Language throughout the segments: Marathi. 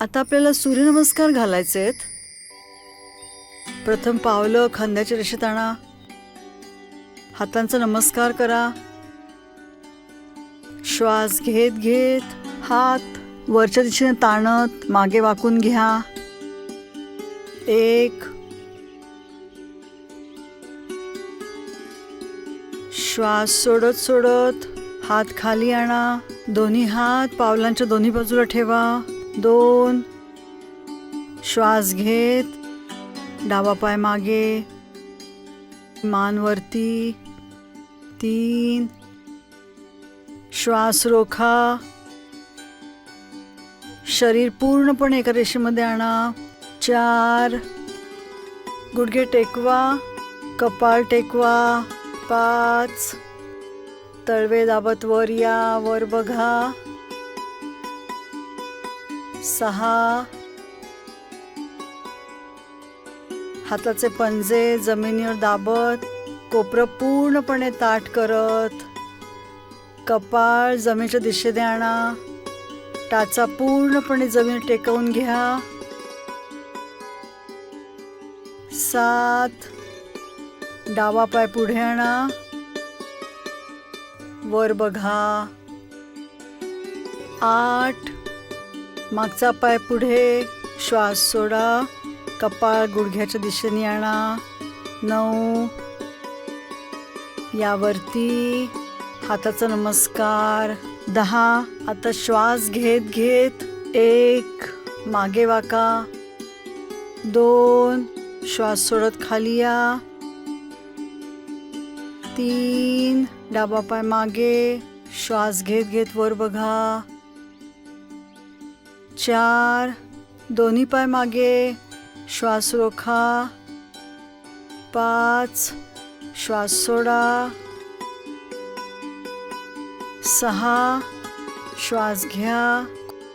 आता आपल्याला सूर्यनमस्कार घालायचे आहेत. प्रथम पावलं खांद्याच्या रेषेत आणा हातांचा नमस्कार करा. श्वास घेत घेत हात वरच्या दिशेने ताणत मागे वाकून घ्या. एक. श्वास सोडत सोडत हात खाली आणा. दोन्ही हात पावलांच्या दोन्ही बाजूला ठेवा. दोन श्वास घेत डावा पाय मागे मान वरती तीन श्वास रोखा शरीर पूर्णपणे एका रेषेमध्ये आणा चार गुडघे टेकवा कपाळ टेकवा पाच तळवे दाबत वर या वर बघा. सहा. हाताचे पंजे जमिनीवर दाबत कोपरं पूर्णपणे ताट करत. कपाळ जमिनीच्या दिशेने आणा. टाचा पूर्णपणे जमीन टेकवून घ्या. सात. डावा पाय पुढे आणा. वर बघा. आठ. मागचा पाय पुढे श्वास सोडा कपाळ गुडघ्याच्या दिशेने आणा. नऊ. यावरती हाताचा नमस्कार. दहा. आता श्वास घेत घेत एक. मागे वाका. दोन. श्वास सोडत खाली या. तीन. डाबा पाय मागे. श्वास घेत घेत वर बघा. चार दोन्ही पाय मागे श्वास रोखा. पाच श्वास सोडा. सहा श्वास घ्या.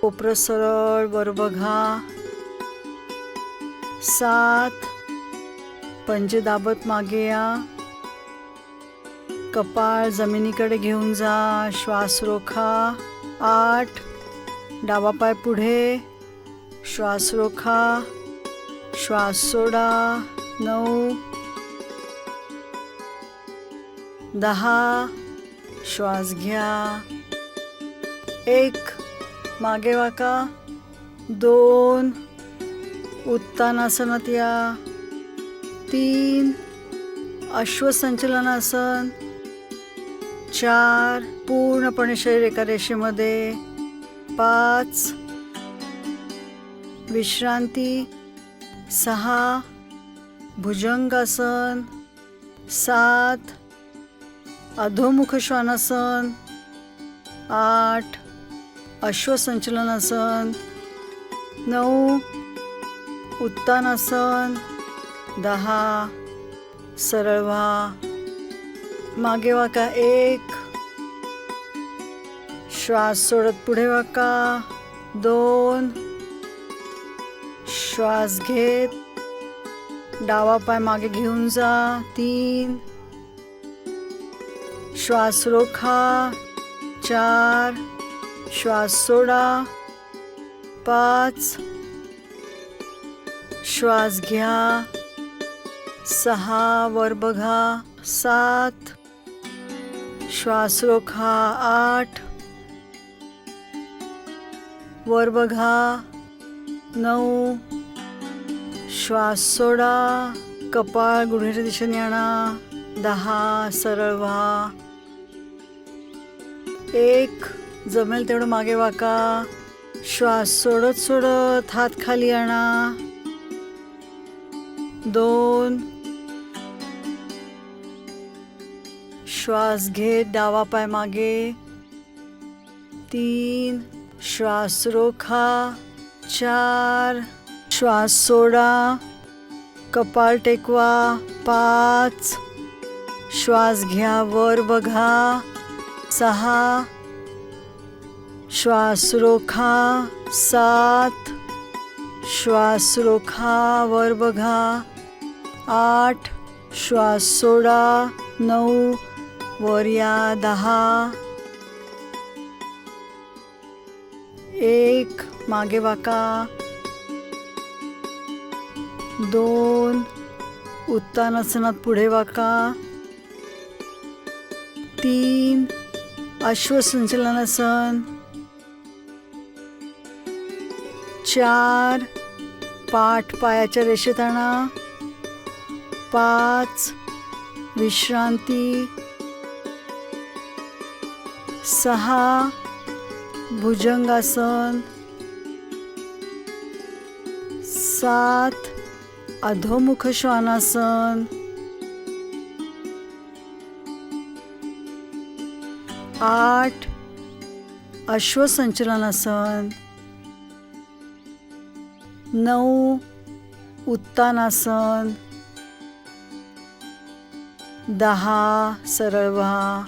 कोपरं सरळ वर बघा. सात पंजे दाबत मागे या. कपाळ जमिनीकडे घेऊन जा. श्वास रोखा. आठ डावा पाय पुढे. श्वास रोखा. श्वास सोडा. नऊ. दहा. श्वास घ्या. एक. मागे वाका. दोन. उत्तानासनात या. तीन. अश्वसंचलनासन. चार. पूर्णपणे शरीर एका रेषेमध्ये. पाच विश्रांती सहा भुजंगासन सात अधोमुख श्वानासन आठ अश्वसंचलनासन नऊ उत्तानासन दहा सरळवा मागेवा का एक श्वास सोडत पुढे वाका. दोन. श्वास घेत. डावा पाय मागे घेऊन जा. तीन. श्वास रोखा. चार. श्वास सोडा. पाच. श्वास घ्या. सहा वर बघा. सात. श्वास रोखा. आठ. वर बघा. नऊ. श्वास सोडा. कपाळ गुडघ्याच्या दिशेने आणा. दहा. सरळ व्हा. एक. जमेल तेवढं मागे वाका. श्वास सोडत सोडत हात खाली आणा. दोन. श्वास घेत डावा पाय मागे. तीन. श्वास रोखा चार श्वास सोडा कपाळ टेकवा पाच श्वास घ्या वर बघा सहा श्वास रोखा सात श्वास रोखा वर बघा आठ श्वास सोडा नऊ वर या दहा एक मागे वाका. दोन उत्तानासनात पुढे वाका. तीन अश्वसंचलनासन चार पाठ पायाच्या रेषेत आणा पाच विश्रांती. सहा भुजंगासन सात अधोमुख श्वानासन आठ अश्वसंचलनासन नऊ उत्तानासन दहा सरळ व्हा.